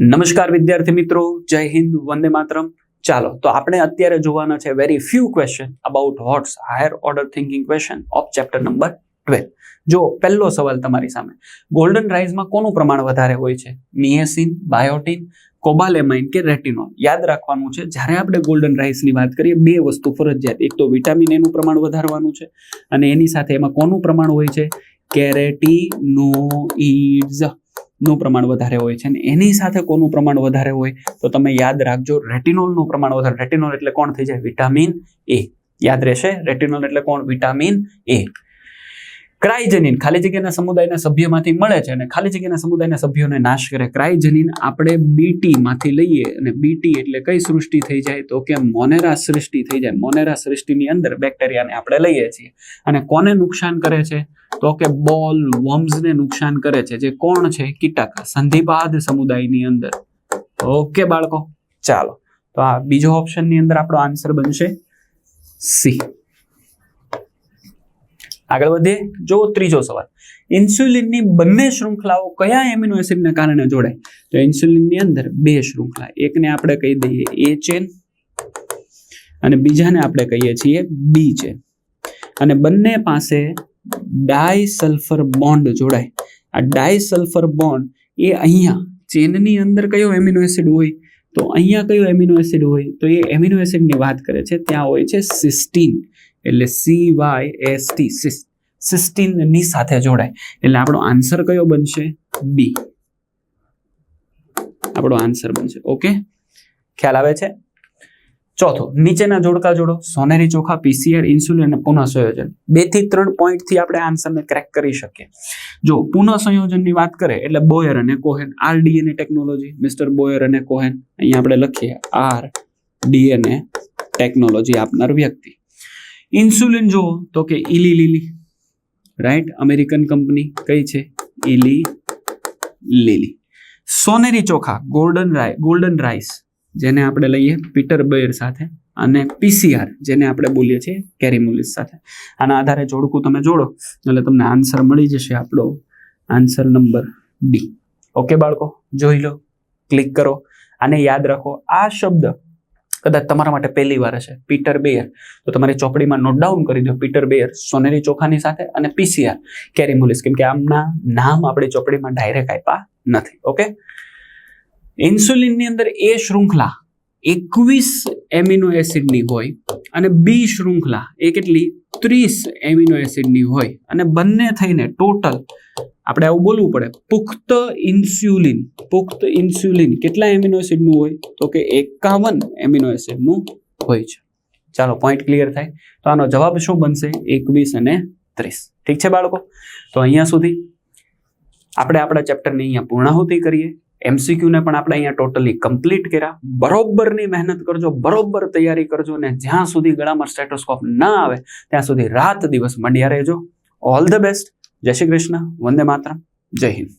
નમસ્કાર વિદ્યાર્થી મિત્રો, જય હિન્દ, વંદે માતરમ. ચાલો, તો આપણે અત્યારે જોવાના છે very few question about HOTS higher order thinking question of chapter number twelve જો પહેલો સવાલ તમારી સામે ગોલ્ડન રાઇઝમાં કોનું પ્રમાણ વધારે હોય છે? નિએસિન બાયોટિન, કોબાલેમાઇન કે રેટિનોલ? યાદ રાખવાનું છે, જ્યારે આપણે ગોલ્ડન રાઇસની વાત કરીએ, બે વસ્તુ ફરજિયાત. એક તો વિટામિન એનું પ્રમાણ વધારવાનું છે, અને એની સાથે એમાં કોનું પ્રમાણ હોય છે? કેરેટીનોઇડ્સ. નું પ્રમાણ વધારે હોય છે અને એની સાથે કોનું પ્રમાણ વધારે હોય તો તમે યાદ રાખજો રેટિનોલનું પ્રમાણ વધારે. રેટિનોલ એટલે કોણ થઈ જાય? વિટામિન એ યાદ રહેશે? રેટિનોલ એટલે કોણ? વિટામિન એ ક્રાઇજેનિન, ખાલી જગ્યાના સમુદાયના સભ્યમાંથી મળે છે અને ખાલી જગ્યાના સમુદાયના સભ્યોને નાશ કરે. ક્રાઇજેનિન આપણે બીટીમાંથી લઈએ અને બીટી એટલે કઈ સૃષ્ટિ થઈ જાય? તો કે મોનેરા સૃષ્ટિ થઈ જાય. મોનેરા સૃષ્ટિની અંદર બેક્ટેરિયાને આપણે લઈએ છીએ. અને કોને નુકસાન કરે છે? તો કે બોલ વર્મ્સને નુકસાન કરે છે. જે કોણ છે? કીટક સંધિપાદ સમુદાયની અંદર. ઓકે બાળકો, ચાલો. તો આ બીજો ઓપ્શનની અંદર આપણો આન્સર બનશે સી. આગળ વધીએ. જો ત્રીજો સવાલ. ઇન્સ્યુલિનની બંને શૃંખલાઓ કયા એમિનો એસિડને કારણે જોડાય? તો ઇન્સ્યુલિનની અંદર બે શૃંખલા. એકને આપણે કહી દઈએ એ ચેન અને બીજાને આપણે કહીએ છીએ બી ચેન. અને બંને પાસે ડાયસલ્ફર બોન્ડ જોડાય. આ ડાયસલ્ફર બોન્ડ એ અહીંયા ચેનની અંદર કયો એમિનો એસિડ હોય? તો અહીંયા કયો એમિનો એસિડ હોય? તો એ એમિનો એસિડની વાત કરે છે. ત્યાં હોય છે સિસ્ટીન. એટલે સી વાય એસ ટી સિસ્ટીનની સાથે જોડાય. એટલે આપણો આન્સર કયો બનશે? બી આપણો આન્સર બનશે. ઓકે ખ્યાલ આવે છે? ચોથો, નીચેના જોડકા જોડો. સોનેરી ચોખા, પીસીઆર, ઇન્સ્યુલિન અને પુનઃ સંયોજન બેથી ત્રણ પોઈન્ટથી આપણે આન્સરને ક્રેક કરી શકીએ. જો પુનઃ સંયોજનની વાત કરે, એટલે બોયર અને Cohen R DNA technology mister Boyer અને કોહેન અહીંયા આપણે લખીએ આર ડીએનએ ટેકનોલોજી આપનાર વ્યક્તિ. ઇન્સ્યુલિન જુઓ તો કે Eli Lilly. Right American company કઈ છે? ઇલી લીલી. સોનેરી ચોખા ગોલ્ડન રાઈ ગોલ્ડન રાઈસ જેને આપણે લઈએ પીટર બેર સાથે અને પીસીઆર જેને આપણે બોલીએ છીએ કેરીમુલિસ સાથે. આના આધારે જોડકું તમે જોડો, એટલે તમને આન્સર મળી જશે આપણો આન્સર નંબર ડી ઓકે બાળકો? જોઈ લો. ક્લિક કરો. આને યાદ રાખો. આ શબ્દ કદાચ તમારા માટે પહેલી વાર હશે. પીટર બેયર તો તમારી ચોપડીમાં નોટ ડાઉન કરી દો. પીટર બેયર સોનેરી ચોખાની સાથે અને પીસીઆર કેરીમુલિસ કેમ કે આમના નામ આપણી ચોપડીમાં ડાયરેક્ટ આપ્યા નથી. ઓકે ઇન્સ્યુલિનની અંદર એ શૃંખલા એકવીસ એમિનો એસિડની હોય અને બી શૃંખલા એ કેટલી? ત્રીસ એમિનો એસિડની હોય. અને બંને થઈને ટોટલ આપણે આવું બોલવું પડે. પુખ્ત ઇન્સ્યુલિન. પુખ્ત ઇન્સ્યુલિન કેટલા એમિનો એસિડનું હોય? તો કે એકાવન એમિનો એસિડનું હોય છે. ચાલો પોઈન્ટ ક્લિયર થાય. તો આનો જવાબ શું બનશે? એકવીસ અને ત્રીસ. ઠીક છે બાળકો? તો અહીંયા સુધી આપણે આપણા ચેપ્ટરની અહીંયા પૂર્ણાહુતિ કરીએ. એમસીક્યુને પણ આપણે અહીંયા ટોટલી કમ્પ્લીટ કર્યા. બરોબરની મહેનત કરજો, બરોબર તૈયારી કરજો અને જ્યાં સુધી ગળામાં સ્ટેટોસ્કોપ ના આવે, ત્યાં સુધી રાત દિવસ મંડ્યા રહેજો. ઓલ ધ બેસ્ટ જય શ્રી કૃષ્ણ વંદે માતરમ જય હિન્દ.